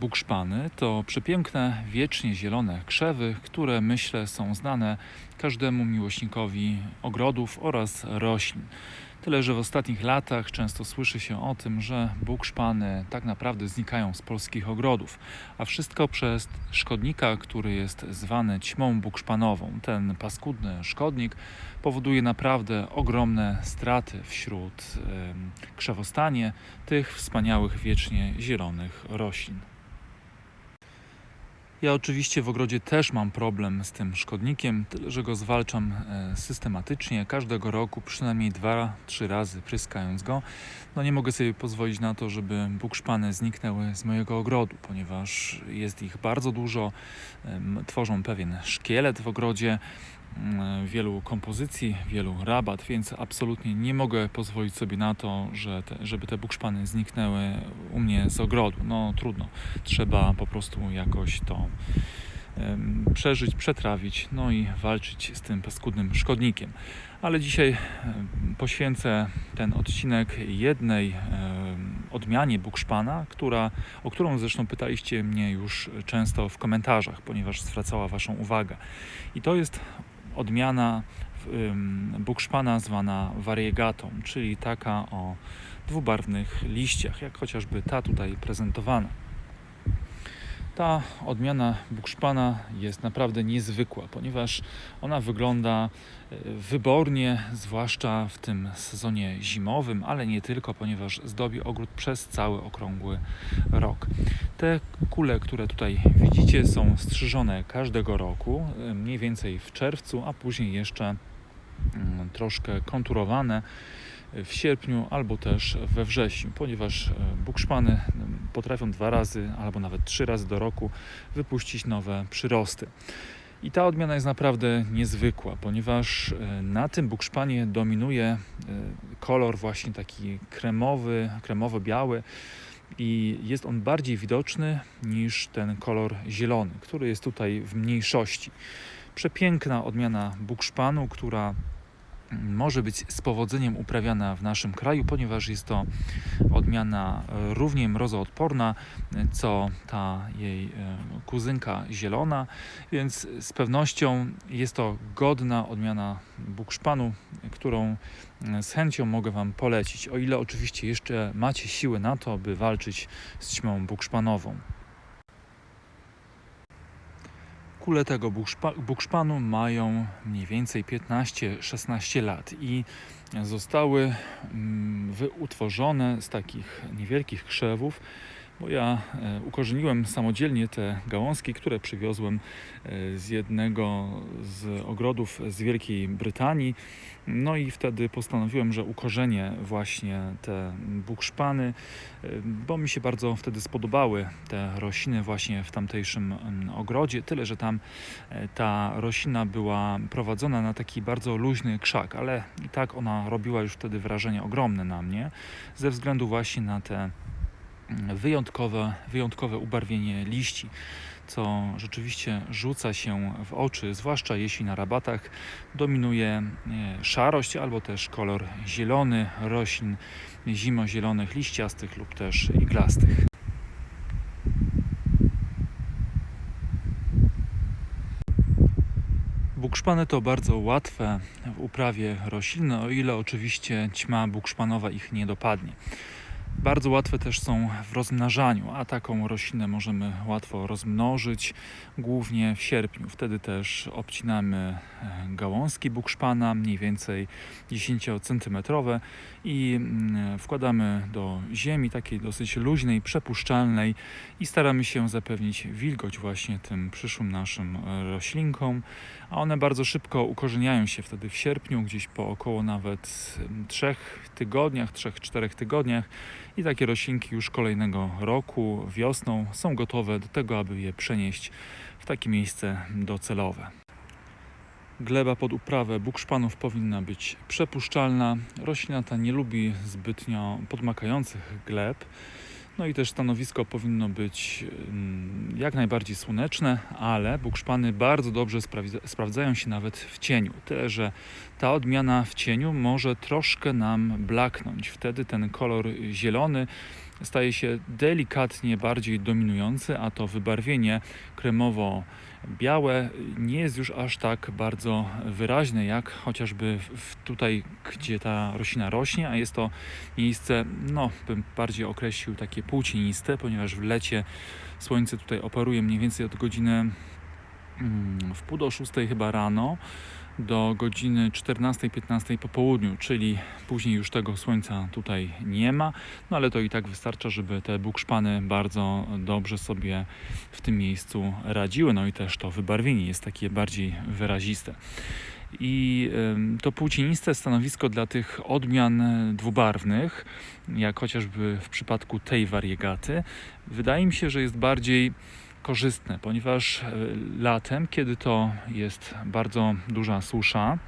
Bukszpany to przepiękne, wiecznie zielone krzewy, które myślę są znane każdemu miłośnikowi ogrodów oraz roślin. Tyle, że w ostatnich latach często słyszy się o tym, że bukszpany tak naprawdę znikają z polskich ogrodów, a wszystko przez szkodnika, który jest zwany ćmą bukszpanową. Ten paskudny szkodnik powoduje naprawdę ogromne straty wśród krzewostanie tych wspaniałych, wiecznie zielonych roślin. Ja oczywiście w ogrodzie też mam problem z tym szkodnikiem, tyle że go zwalczam e, systematycznie, każdego roku przynajmniej dwa, trzy razy pryskając go. No nie mogę sobie pozwolić na to, żeby bukszpany zniknęły z mojego ogrodu, ponieważ jest ich bardzo dużo, tworzą pewien szkielet w ogrodzie, wielu kompozycji, wielu rabat, więc absolutnie nie mogę pozwolić sobie na to, że te, żeby te bukszpany zniknęły u mnie z ogrodu. No trudno, trzeba po prostu jakoś to przeżyć, przetrawić, no i walczyć z tym paskudnym szkodnikiem. Ale dzisiaj poświęcę ten odcinek jednej odmianie bukszpana, która, o którą zresztą pytaliście mnie już często w komentarzach, ponieważ zwracała Waszą uwagę. I to jest odmiana bukszpana zwana variegatą, czyli taka o dwubarwnych liściach, jak chociażby ta tutaj prezentowana. Ta odmiana bukszpana jest naprawdę niezwykła, ponieważ ona wygląda e, wybornie, zwłaszcza w tym sezonie zimowym, ale nie tylko, ponieważ zdobi ogród przez cały okrągły rok. Te kule, które tutaj widzicie, są strzyżone każdego roku, e, mniej więcej w czerwcu, a później jeszcze mm, troszkę konturowane w sierpniu albo też we wrześniu, ponieważ e, bukszpany potrafią dwa razy albo nawet trzy razy do roku wypuścić nowe przyrosty. I ta odmiana jest naprawdę niezwykła, ponieważ e, na tym bukszpanie dominuje e, kolor właśnie taki kremowy, kremowo-biały i jest on bardziej widoczny niż ten kolor zielony, który jest tutaj w mniejszości. Przepiękna odmiana bukszpanu, która może być z powodzeniem uprawiana w naszym kraju, ponieważ jest to odmiana równie mrozoodporna, co ta jej e, kuzynka zielona, więc z pewnością jest to godna odmiana bukszpanu, którą e, z chęcią mogę Wam polecić, o ile oczywiście jeszcze macie siłę na to, by walczyć z ćmą bukszpanową. Kule tego bukszpa- bukszpanu mają mniej więcej 15-16 lat i zostały mm, wyutworzone z takich niewielkich krzewów, bo ja e, ukorzeniłem samodzielnie te gałązki, które przywiozłem e, z jednego z ogrodów z Wielkiej Brytanii. No i wtedy postanowiłem, że ukorzenię właśnie te bukszpany, e, bo mi się bardzo wtedy spodobały te rośliny właśnie w tamtejszym mm, ogrodzie. Tyle, że tam ta roślina była prowadzona na taki bardzo luźny krzak, ale i tak ona robiła już wtedy wrażenie ogromne na mnie, ze względu właśnie na te wyjątkowe, wyjątkowe ubarwienie liści, co rzeczywiście rzuca się w oczy, zwłaszcza jeśli na rabatach dominuje e, szarość albo też kolor zielony roślin zimozielonych, liściastych lub też iglastych. Bukszpany to bardzo łatwe w uprawie rośliny, o ile oczywiście ćma bukszpanowa ich nie dopadnie. Bardzo łatwe też są w rozmnażaniu, a taką roślinę możemy łatwo rozmnożyć, głównie w sierpniu. Wtedy też obcinamy e, gałązki bukszpana, mniej więcej 10 cm i mm, wkładamy do ziemi, takiej dosyć luźnej, przepuszczalnej i staramy się zapewnić wilgoć właśnie tym przyszłym naszym e, roślinkom, a one bardzo szybko ukorzeniają się wtedy w sierpniu, gdzieś po około nawet mm, trzech tygodniach, trzech, czterech tygodniach i takie roślinki już kolejnego roku, wiosną są gotowe do tego, aby je przenieść w takie miejsce docelowe. Gleba pod uprawę bukszpanów powinna być przepuszczalna. Roślina ta nie lubi zbytnio podmakających gleb. No i też stanowisko powinno być mm, jak najbardziej słoneczne, ale bukszpany bardzo dobrze sprawdza- sprawdzają się nawet w cieniu. Tyle, że ta odmiana w cieniu może troszkę nam blaknąć. Wtedy ten kolor zielony staje się delikatnie bardziej dominujący, a to wybarwienie kremowo-białe nie jest już aż tak bardzo wyraźne, jak chociażby w- tutaj, gdzie ta roślina rośnie, a jest to miejsce, no, bym bardziej określił takie półcieniste, ponieważ w lecie słońce tutaj operuje mniej więcej od godziny mm, w pół do szóstej chyba rano do godziny 14-15 po południu, czyli później już tego słońca tutaj nie ma, no ale to i tak wystarcza, żeby te bukszpany bardzo dobrze sobie w tym miejscu radziły, no i też to wybarwienie jest takie bardziej wyraziste. I to płcieniste stanowisko dla tych odmian dwubarwnych, jak chociażby w przypadku tej wariegaty, wydaje mi się, że jest bardziej korzystne, ponieważ e, latem, kiedy to jest bardzo duża susza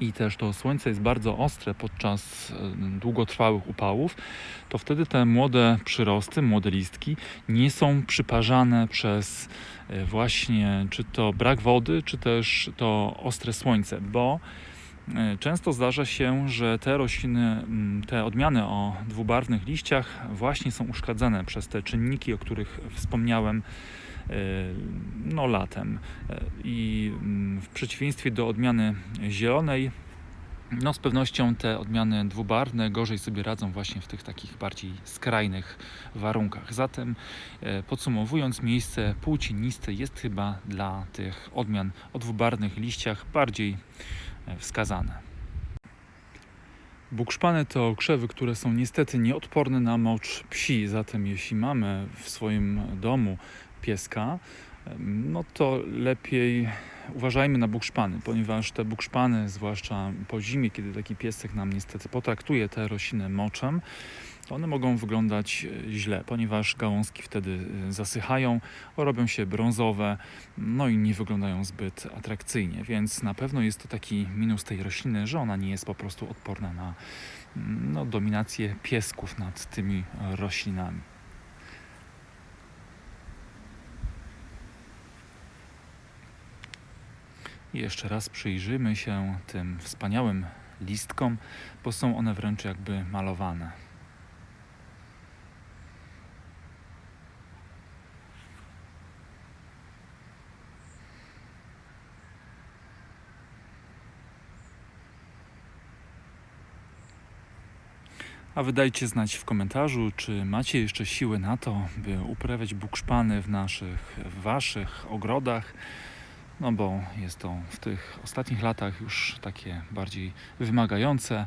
i też to słońce jest bardzo ostre podczas e, długotrwałych upałów, to wtedy te młode przyrosty, młode listki nie są przyparzane przez e, właśnie czy to brak wody, czy też to ostre słońce, bo Często zdarza się, że te rośliny, mm, te odmiany o dwubarwnych liściach właśnie są uszkadzane przez te czynniki, o których wspomniałem e, no, latem. E, I mm, w przeciwieństwie do odmiany zielonej, no z pewnością te odmiany dwubarwne gorzej sobie radzą właśnie w tych takich bardziej skrajnych warunkach. Zatem e, podsumowując, miejsce półcieniste jest chyba dla tych odmian o dwubarwnych liściach bardziej e, wskazane. Bukszpany to krzewy, które są niestety nieodporne na mocz psi, zatem jeśli mamy w swoim domu pieska, no to lepiej uważajmy na bukszpany, ponieważ te bukszpany, zwłaszcza po zimie, kiedy taki piesek nam niestety potraktuje te rośliny moczem, one mogą wyglądać e, źle, ponieważ gałązki wtedy e, zasychają, robią się brązowe, no i nie wyglądają zbyt atrakcyjnie, więc na pewno jest to taki minus tej rośliny, że ona nie jest po prostu odporna na no, dominację piesków nad tymi roślinami. I jeszcze raz przyjrzyjmy się tym wspaniałym listkom, bo są one wręcz jakby malowane. A wy dajcie znać w komentarzu, czy macie jeszcze siłę na to, by uprawiać bukszpany w naszych, w waszych ogrodach. No bo jest to w tych ostatnich latach już takie bardziej wymagające,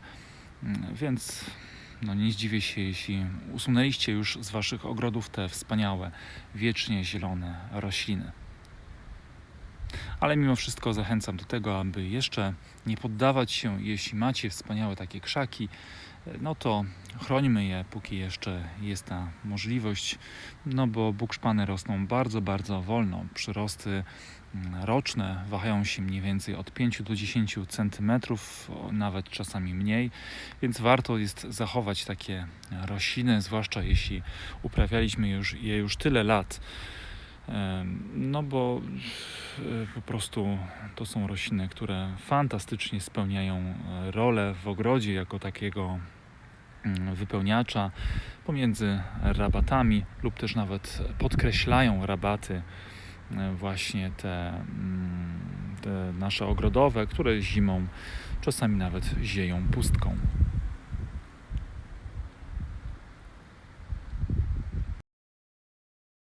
Mm, więc no nie zdziwię się, jeśli usunęliście już z waszych ogrodów te wspaniałe, wiecznie zielone rośliny. Ale mimo wszystko zachęcam do tego, aby jeszcze nie poddawać się, jeśli macie wspaniałe takie krzaki, no to chrońmy je, póki jeszcze jest ta możliwość, no bo bukszpany rosną bardzo, bardzo wolno. Przyrosty mm, roczne wahają się mniej więcej od 5 do 10 cm, nawet czasami mniej, więc warto jest zachować takie rośliny, zwłaszcza jeśli uprawialiśmy już, je już tyle lat. No bo e, po prostu to są rośliny, które fantastycznie spełniają e, rolę w ogrodzie jako takiego wypełniacza pomiędzy rabatami lub też nawet podkreślają rabaty e, właśnie te, mm, te nasze ogrodowe, które zimą czasami nawet zieją pustką.